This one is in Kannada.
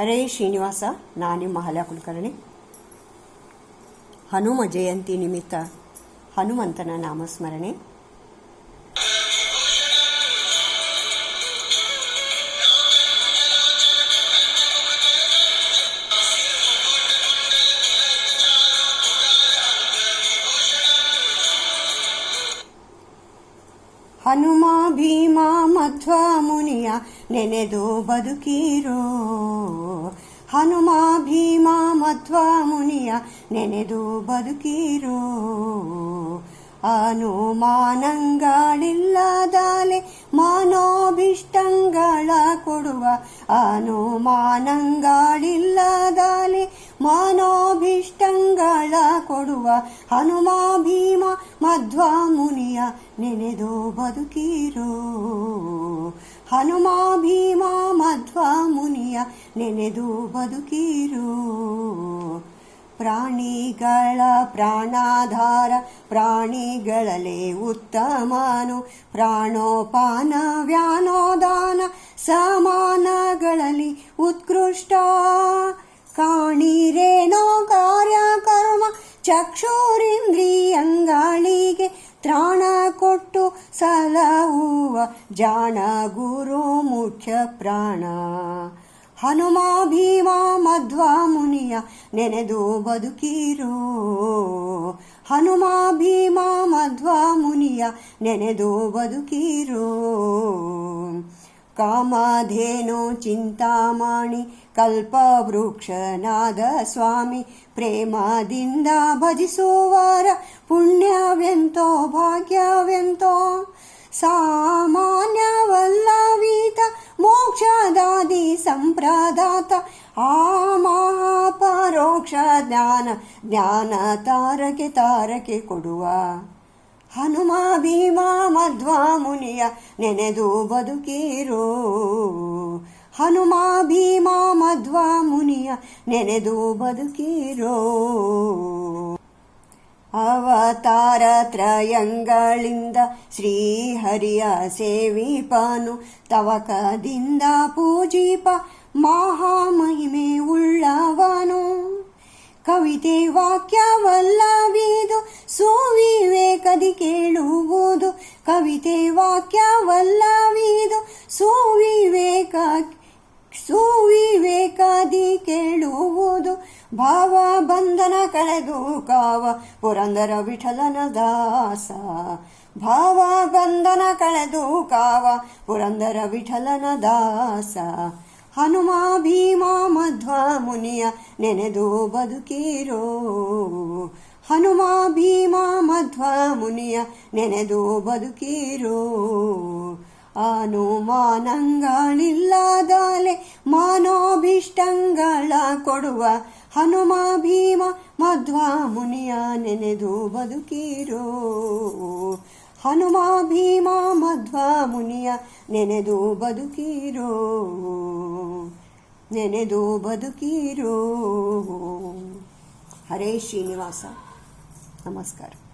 ಹರೇ ಶ್ರೀನಿವಾಸ ನಾನು ಮಹಲ ಕುಲಕರ್ಣಿ. ಹನುಮ ಜಯಂತಿ ನಿಮಿತ್ತ ಹನುಮಂತನ ನಾಮಸ್ಮರಣೆ. ಹನುಮ ಭೀಮ ಮಧ್ವ ಮುನಿಯ ನೆನೆದು ಬದುಕಿರೋ. ಹನುಮ ಭೀಮ ಮಧ್ವ ಮುನಿಯ ನೆನೆದು ಬದುಕಿರೋ. ಅನುಮಾನಂಗಳಿಲ್ಲದಾಲೆ ಮಾನೋಭಿಷ್ಟಂಗಳ ಕೊಡುವ ಅನುಮಾನಂಗಳಿಲ್ಲದಾಲೆ ಮಾನೋಭಿಷ್ಟಂಗಳ ಕೊಡುವ ಹನುಮ ಭೀಮ ಮಧ್ವ ಮುನಿಯ ನೆನೆದು ಬದುಕಿರೋ. ಹನುಮ ಭೀಮ ಮಧ್ವಾ ಮುನಿಯ ನೆನೆದು ಬದುಕಿರೋ. ಪ್ರಾಣಿಗಳ ಪ್ರಾಣಾಧಾರ ಪ್ರಾಣಿಗಳಲೆ ಉತ್ತಮನು. ಪ್ರಾಣೋಪಾನ ವ್ಯಾನೋದಾನ ಸಮಾನಗಳಲ್ಲಿ ಚಕ್ಷುರಿಂದ್ರಿಯಂಗಳಿಗೆ ತ್ರಾಣ ಕೊಟ್ಟು ಸಲಹುವ ಜಾಣ ಗುರು ಮುಖ್ಯ ಪ್ರಾಣ. ಹನುಮ ಭೀಮ ಮಧ್ವ ಮುನಿಯ ನೆನೆದು ಬದುಕಿರೋ. ಹನುಮ ಭೀಮ ಮಧ್ವ ಮುನಿಯ ನೆನೆದು ಬದುಕಿರೋ. ಕಾಮಧೇನು ಚಿಂತಾಮಣಿ ಕಲ್ಪವೃಕ್ಷನಾದ ಸ್ವಾಮಿ ಪ್ರೇಮದಿಂದ ಭಜಿಸುವಾರ ಪುಣ್ಯವೆಂತೋ ಭಾಗ್ಯವೆಂತೋ ಸಾಮಾನ್ಯವಲ್ಲವೀತ ಮೋಕ್ಷದಾದಿ ಸಂಪ್ರದಾತ ಆ ಮಹಾಪರೋಕ್ಷ ಜ್ಞಾನ ಜ್ಞಾನ ತಾರಕೆ ತಾರಕೆ ಕೊಡುವ ಹನುಮ ಭೀಮ ಮಧ್ವ ಮುನಿಯ ನೆನೆದು ಬದುಕಿರೋ. ಹನುಮ ಭೀಮ ಮಧ್ವ ಮುನಿಯ ನೆನೆದು ಬದುಕಿರೋ. ಅವತಾರ ತ್ರಯಂಗಳಿಂದ ಶ್ರೀಹರಿಯ ಸೇವಿಪನು ತವಕದಿಂದ ಪೂಜಿಪ ಮಹಾಮಹಿಮೆ ಉಳ್ಳವನು. ಕವಿತೆ ವಾಕ್ಯವಲ್ಲವಿದು ಕವಿತೆ ವಾಕ್ಯವಲ್ಲವಿದು. ಸುವಿವೇಕ ಸುವಿವೇಕಾದಿ ಕೇಳುವುದು. ಭಾವ ಬಂಧನ ಕಳೆದು ಕಾವ ಪುರಂದರ ವಿಠಲನ ದಾಸ. ಭಾವ ಬಂಧನ ಕಳೆದು ಕಾವ ಪುರಂದರ ವಿಠಲನ ದಾಸ. ಹನುಮ ಭೀಮ ಮಧ್ವ ಮುನಿಯ ನೆನೆದು ಬದುಕಿರೋ. ಹನುಮ ಭೀಮ ಮಧ್ವ ಮುನಿಯ ನೆನೆದು ಬದುಕಿರೋ. ಅನುಮಾನಗಳಿಲ್ಲದಾಲೆ ಮಾನೋಭಿಷ್ಟಂಗಳ ಕೊಡುವ ಹನುಮ ಭೀಮ ಮಧ್ವ ಮುನಿಯ ನೆನೆದು ಬದುಕಿರೋ. ಹನುಮ ಭೀಮ ಮಧ್ವ ಮುನಿಯ ನೆನೆದು ಬದುಕಿರೋ. ನೆನೆದು ಬದುಕಿರೋ. ಹರೇ ಶ್ರೀನಿವಾಸ. Namaskar.